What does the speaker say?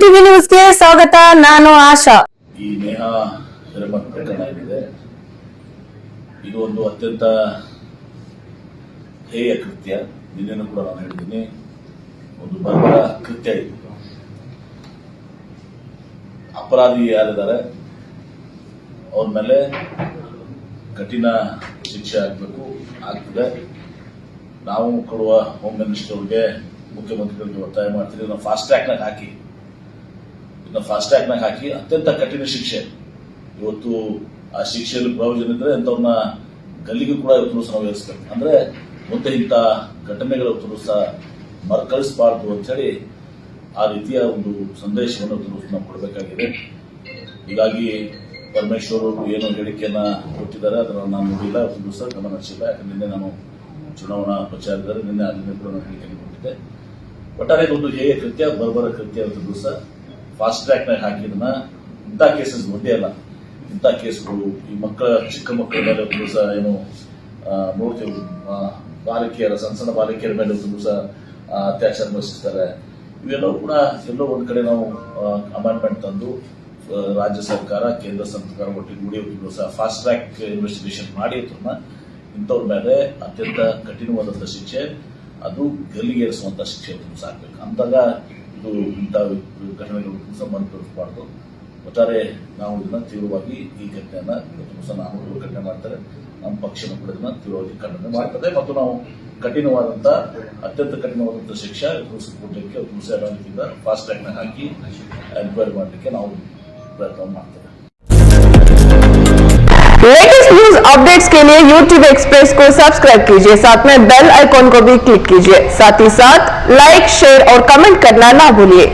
TV ನ್ಯೂಸ್ಗೆ ಸ್ವಾಗತ, ನಾನು ಆಶಾ. ಈ ನೇಹ ಹಿರೇಮಠ ಪ್ರಕರಣ ಇದು ಒಂದು ಅತ್ಯಂತ ಹೇಯ ಕೃತ್ಯ. ನಿನ್ನೆನೂ ಕೂಡ ನಾನು ಹೇಳಿದ್ದೀನಿ. ಒಂದು ಬರ್ಬರ ಕೃತ್ಯ ಇದು. ಅಪರಾಧಿ ಯಾರಿದ್ದಾರೆ? ಅವ್ರ ಮೇಲೆ ಕಠಿಣ ಶಿಕ್ಷೆ ಆಗಬೇಕು, ಆಗ್ತದೆ. ನಾವು ಕೊಡುವ ಹೋಮ್ ಮಿನಿಸ್ಟರ್ ಅವ್ರಿಗೆ ಮುಖ್ಯಮಂತ್ರಿಗಳಿಗೆ ಒತ್ತಾಯ ಮಾಡ್ತೀವಿ. ನಾವು ಫಾಸ್ಟ್ ಟ್ರ್ಯಾಕ್ನಾಗ ಹಾಕಿ. ಫಾಸ್ಟ್ ಟ್ರ್ಯಾಕ್ನಾಗ ಹಾಕಿ ಅತ್ಯಂತ ಕಠಿಣ ಶಿಕ್ಷೆ. ಇವತ್ತು ಆ ಶಿಕ್ಷೆಯಲ್ಲಿ ಪ್ರಯೋಜನ ಇದ್ರೆ ಅಂಥವ್ರನ್ನ ಗಲ್ಲಿಗೂ ಕೂಡ ಇವತ್ತು ಸಹ ನಾವು ಏರಿಸ್ಬೇಕು ಅಂದ್ರೆ ಮುಂದೆ ಇಂಥ ಘಟನೆಗಳು ಸಹ ಅಂತ ಹೇಳಿ ಆ ರೀತಿಯ ಒಂದು ಸಂದೇಶವನ್ನು ನಾವು ಕೊಡಬೇಕಾಗಿದೆ. ಹೀಗಾಗಿ ಪರಮೇಶ್ವರ್ ಅವರು ಏನು ಹೇಳಿಕೆಯನ್ನ ಕೊಟ್ಟಿದ್ದಾರೆ, ಅದನ್ನು ನಾನು ನೋಡಿಲ್ಲ ಇವತ್ತು ಸಹ ಗಮನ ಹರಿಸಿಲ್ಲ. ಯಾಕಂದ್ರೆ ನಿನ್ನೆ ನಾನು ಚುನಾವಣಾ ಪ್ರಚಾರದಲ್ಲಿ ನಿನ್ನೆ ನಿನ್ನೆ ಕೂಡ ನಾನು ಹೇಳಿಕೆಯನ್ನು ಕೊಟ್ಟಿದ್ದೆ. ಒಟ್ಟಾರೆ ಒಂದು ಹೇಯ ಕೃತ್ಯ, ಬರ್ಬರ ಕೃತ್ಯ ಅಂತ ದಿವಸ. ಫಾಸ್ಟ್ ಟ್ರ್ಯಾಕ್ನಾಗ ಹಾಕಿದನ್ನ ಇಂಥ ಕೇಸಸ್ ಒಂದೇ ಅಲ್ಲ ಇಂಥ ಕೇಸ್ಗಳು ಈ ಮಕ್ಕಳ, ಚಿಕ್ಕ ಮಕ್ಕಳ ಮೇಲೆ ಒಂದು ಸಹ ಏನು ನೋಡ್ತೀವಿ. ಬಾಲಕಿಯರ, ಸಣ್ಣ ಸಣ್ಣ ಬಾಲಕಿಯರ ಮೇಲೆ ಒಂದು ಸಹ ಅತ್ಯಾಚಾರ ನಡೆಸಿರ್ತಾರೆ ಇವೆಲ್ಲವೂ ಕೂಡ ಎಲ್ಲೋ ಒಂದು ಕಡೆ ನಾವು ಅಮೆಂಡ್ಮೆಂಟ್ ತಂದು ರಾಜ್ಯ ಸರ್ಕಾರ, ಕೇಂದ್ರ ಸರ್ಕಾರ ಒಟ್ಟಿಗೆ ದಿವಸ ಫಾಸ್ಟ್ ಟ್ರ್ಯಾಕ್ ಇನ್ವೆಸ್ಟಿಗೇಷನ್ ಮಾಡಿ ಅದನ್ನ ಇಂಥವ್ರ ಮೇಲೆ ಅತ್ಯಂತ ಕಠಿಣವಾದಂಥ ಶಿಕ್ಷೆ, ಅದು ಗಲ್ಲಿಗೇರಿಸುವಂತ ಶಿಕ್ಷೆ ಸಾಕಬೇಕು. ಅಂದಾಗ ಇದು ಇಂಥ ಘಟನೆಗಳು ಸಹ ಮರುಕಳಿಸಬಾರ್ದು ಒಟ್ಟಾರೆ ನಾವು ಇದನ್ನ ತೀವ್ರವಾಗಿ ಈ ಘಟನೆಯನ್ನ ಇವತ್ತು ಸಹ ನಾನು ಕೂಡ ಖಂಡನೆ ಮಾಡ್ತಾರೆ ನಮ್ಮ ಪಕ್ಷನ ಕೂಡ ಇದನ್ನ ತೀವ್ರವಾಗಿ ಖಂಡನೆ ಮಾಡ್ತದೆ ಮತ್ತು ನಾವು ಕಠಿಣವಾದಂತ ಅತ್ಯಂತ ಕಠಿಣವಾದಂತ ಶಿಕ್ಷೆ ಇವತ್ತು ಕೊಡಲಿಕ್ಕೆ ಇವತ್ತು ಅದಾಲತಿಯಿಂದ ಫಾಸ್ಟ್ ಟ್ರ್ಯಾಕ್ನ ಹಾಕಿ ಎನ್ಕ್ವೈರಿ ಮಾಡಲಿಕ್ಕೆ ನಾವು ಪ್ರಯತ್ನ ಮಾಡ್ತೇವೆ लेटेस्ट न्यूज अपडेट्स के लिए YouTube एक्सप्रेस को सब्सक्राइब कीजिए साथ में बेल आइकॉन को भी क्लिक कीजिए साथ ही साथ लाइक शेयर और कमेंट करना ना भूलिए